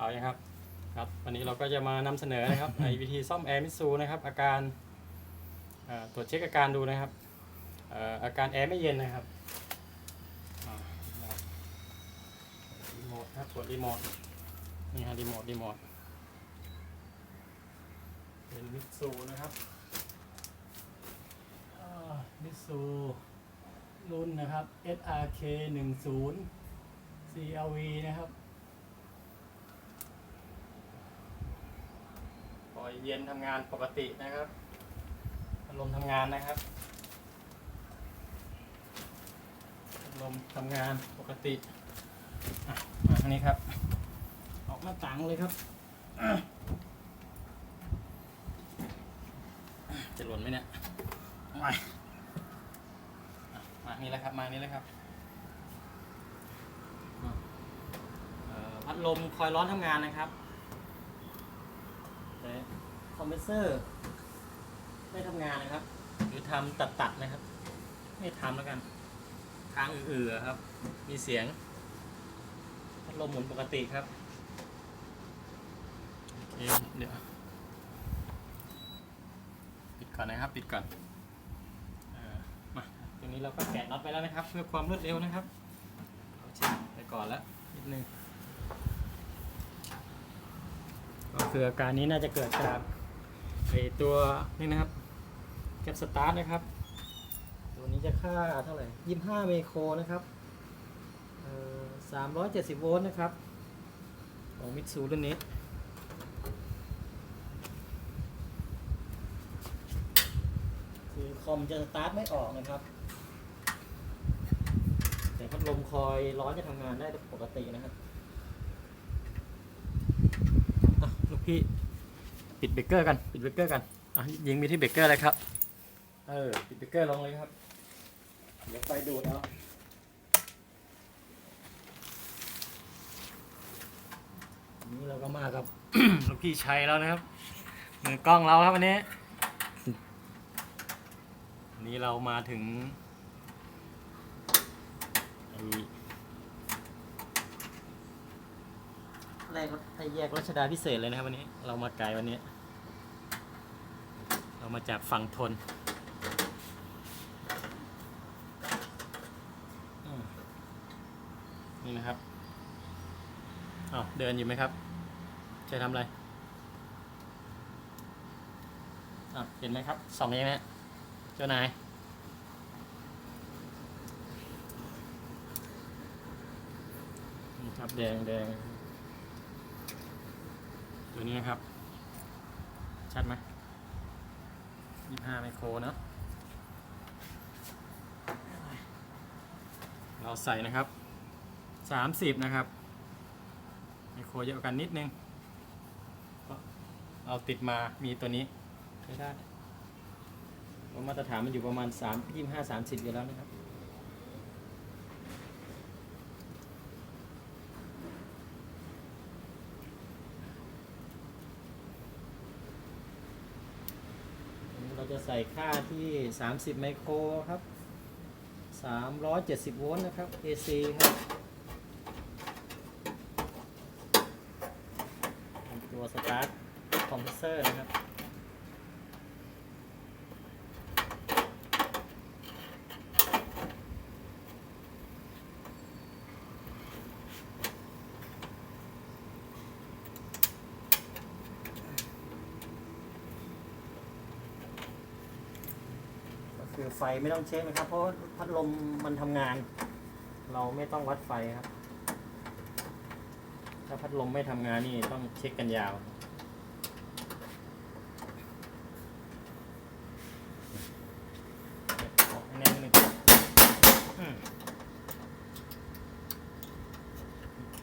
เอายังครับครับวันนี้เราก็จะมานำเสนอนะครับ ในวิธีซ่อมแอร์มิสูนะครับ อาการตรวจเช็คอาการดูนะครับอาการแอร์ไม่เย็นนะครับรีโมทครับกดรีโมทนี่ฮะรีโมทรีโมทเป็นมิสูนะครับมิสูรุ่นนะครับ SRK 10 CLV นะครับปล่อย เย็นทำงานปกตินะครับพัดลมทำงานนะครับพัดลมทำงานปกติอะมาทางนี้ครับ ออกหน้าต่างเลยครับจะหล่นไหมเนี่ยมามานี่แล้วครับ มานี่แล้วครับพัดลมคอยร้อนทำงานนะครับ คอมเพรสเซอร์ไม่ทำงานนะครับ หรือทำตัดตัดๆนะครับ ไม่ทำแล้วกันค้างอือๆครับ มีเสียงพัดลมหมุนปกติครับโอเคเดี๋ยวปิดก่อนนะครับ ปิดก่อนออมาตรงนี้เราก็แกะน็อตไปแล้วนะครับ เพื่อความรวดเร็วนะครับเอาชไปก่อนแล้วนิดนึงก็คืออาการนี้น่าจะเกิดจาก ไอตัวนี่นะครับแก็บสตาร์ทนะครับ ตัวนี้จะค่าเท่าไหร่ยี่ห้าเมโครนะครับสามร้อยเจ็ดสิบโวลต์นะครับ ของมิตซูรุ่นนี้คือคอมจะสตาร์ทไม่ออกนะครับ แต่พัดลมคอยร้อนจะทำงานได้ปกตินะครับอะลูกพี่ ปิดเบรกเกอร์กันปิดเบรกเกอร์กันอะยิงไปที่เบรกเกอร์เลยครับ เออปิดเบรกเกอร์ลงเลยครับ เดี๋ยวไฟดูดเอาวันนี้เราก็มากับ ลูกพี่ชัยแล้วนะครับมือกล้องเราครับวันนี้วันนี้เรามาถึงไอ้ แรกไอ้แยกรัชดาพิเศษเลยนะครับวันนี้ เรามาไกลวันนี้ เรามาจากฝั่งทนอืมนี่นะครับอ้าเดินอยู่ไหมครับ จะทำอะไรเห็นไหมครับสองเองนะเจ้านายนี่ครับแดงแดง ตัวนี้นะครับ ชัดไหมยี่ห้าไมโครเนาะเราใส่นะครับสามสิบนะครับไมโครเยอะกว่ากันนิดนึงก็เอาติดมามีตัวนี้ใช้ได้เพราะมาตรฐานมันอยู่ประมาณสามยี่ห้าสามสิบอยู่แล้วนะครับ จะใส่ค่าที่ 30 ไมโครครับ 370 โวลต์นะครับ AC ครับตัวสตาร์ทคอมเพรสเซอร์นะครับ คือไฟไม่ต้องเช็คนะครับ เพราะพัดลมมันทำงาน เราไม่ต้องวัดไฟครับ ถ้าพัดลมไม่ทำงานนี่ต้องเช็คกันยาวให้แน่นนิดนึง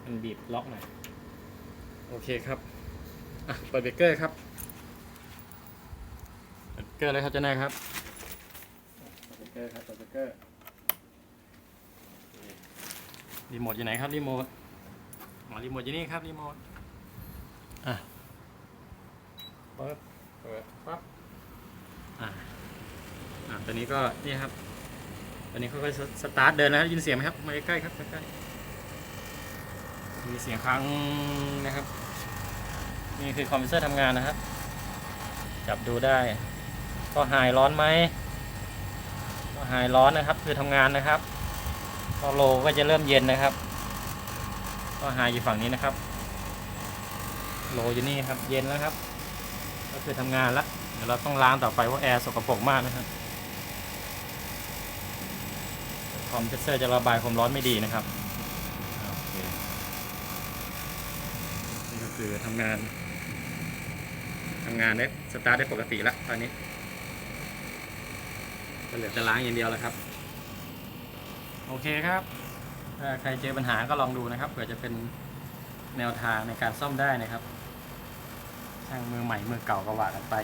มันบีบล็อกหน่อยโอเคครับอะเปิดเบรกเกอร์ครับเบรกเกอร์เลยครับเจ้านายครับ เกอร์ครับสติ๊กเกอร์รีโมทอยู่ไหนครับรีโมทอ๋อรีโมทอยู่นี่ครับรีโมทอะเปิดเปิดปั๊บอะอะตัวนี้ก็นี่ครับตัวนี้เขาก็สตาร์ทเดินนะครับยินเสียงไหมครับมาใกล้ๆครับใกล้ๆมีเสียงครั้งนะครับนี่คือคอมพิวเตอร์ทำงานนะครับ จับดูได้ ก็ไฮร้อนไหม ก็ไฮร้อนนะครับ คือทำงานนะครับก็โลก็จะเริ่มเย็นนะครับ ก็ไฮอยู่ฝั่งนี้นะครับ โลอยู่นี่ครับ เย็นแล้วครับ ก็คือทำงานแล้วเดี๋ยวเราต้องล้างต่อไปเพราะแอร์สกปรกมากนะครับคอมเพรสเซอร์จะระบายความร้อนไม่ดีนะครับโอเคนี่ก็คือทำงานทำงานได้สตาร์ทได้ปกติแล้วตอนนี้ ก็เหลือจะล้างอย่างเดียวแล้วครับ โอเคครับ ถ้าใครเจอปัญหาก็ลองดูนะครับเผื่อจะเป็นแนวทางในการซ่อมได้นะครับช่างมือใหม่มือเก่าก็ว่ากันไป